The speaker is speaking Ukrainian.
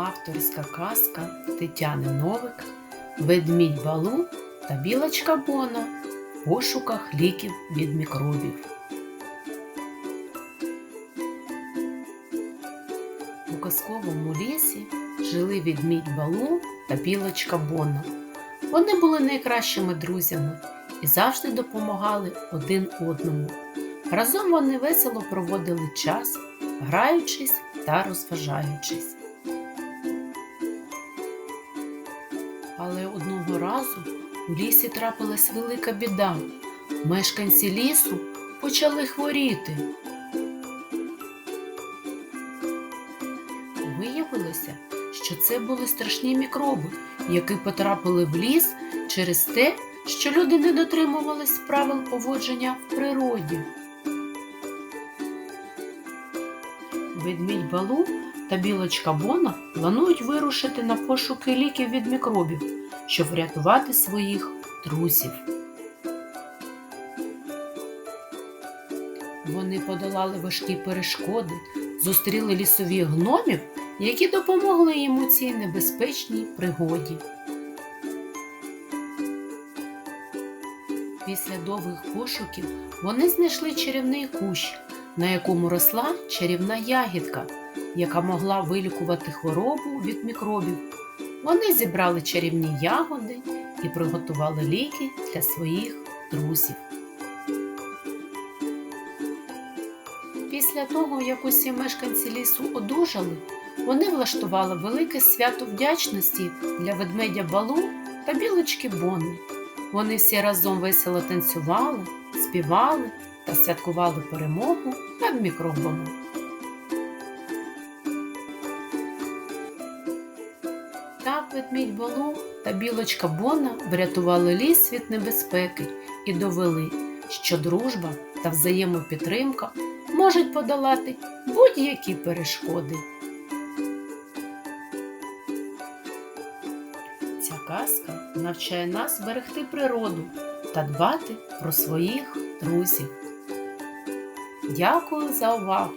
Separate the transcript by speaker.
Speaker 1: Авторська казка Тетяни Новик Ведмідь Балу та білочка Бона в пошуках ліків від мікробів. У казковому лісі жили ведмідь Балу та білочка Бона. Вони були найкращими друзями і завжди допомагали один одному. Разом вони весело проводили час, граючись та розважаючись. Але одного разу у лісі трапилась велика біда. Мешканці лісу почали хворіти. Виявилося, що це були страшні мікроби, які потрапили в ліс через те, що люди не дотримувались правил поводження в природі. Ведмідь Балу та білочка Бона планують вирушити на пошуки ліків від мікробів, щоб врятувати своїх друзів. Вони подолали важкі перешкоди, зустріли лісові гномів, які допомогли їм у цій небезпечній пригоді. Після довгих пошуків вони знайшли чарівний кущ, на якому росла чарівна ягідка, яка могла вилікувати хворобу від мікробів. Вони зібрали чарівні ягоди і приготували ліки для своїх друзів. Після того, як усі мешканці лісу одужали, вони влаштували велике свято вдячності для ведмедя Балу та білочки Бони. Вони всі разом весело танцювали, співали та святкували перемогу над мікробами. Так ведмідь Балу та білочка Бона врятували ліс від небезпеки і довели, що дружба та взаємопідтримка можуть подолати будь-які перешкоди. Ця казка навчає нас берегти природу та дбати про своїх друзів. Дякую за увагу!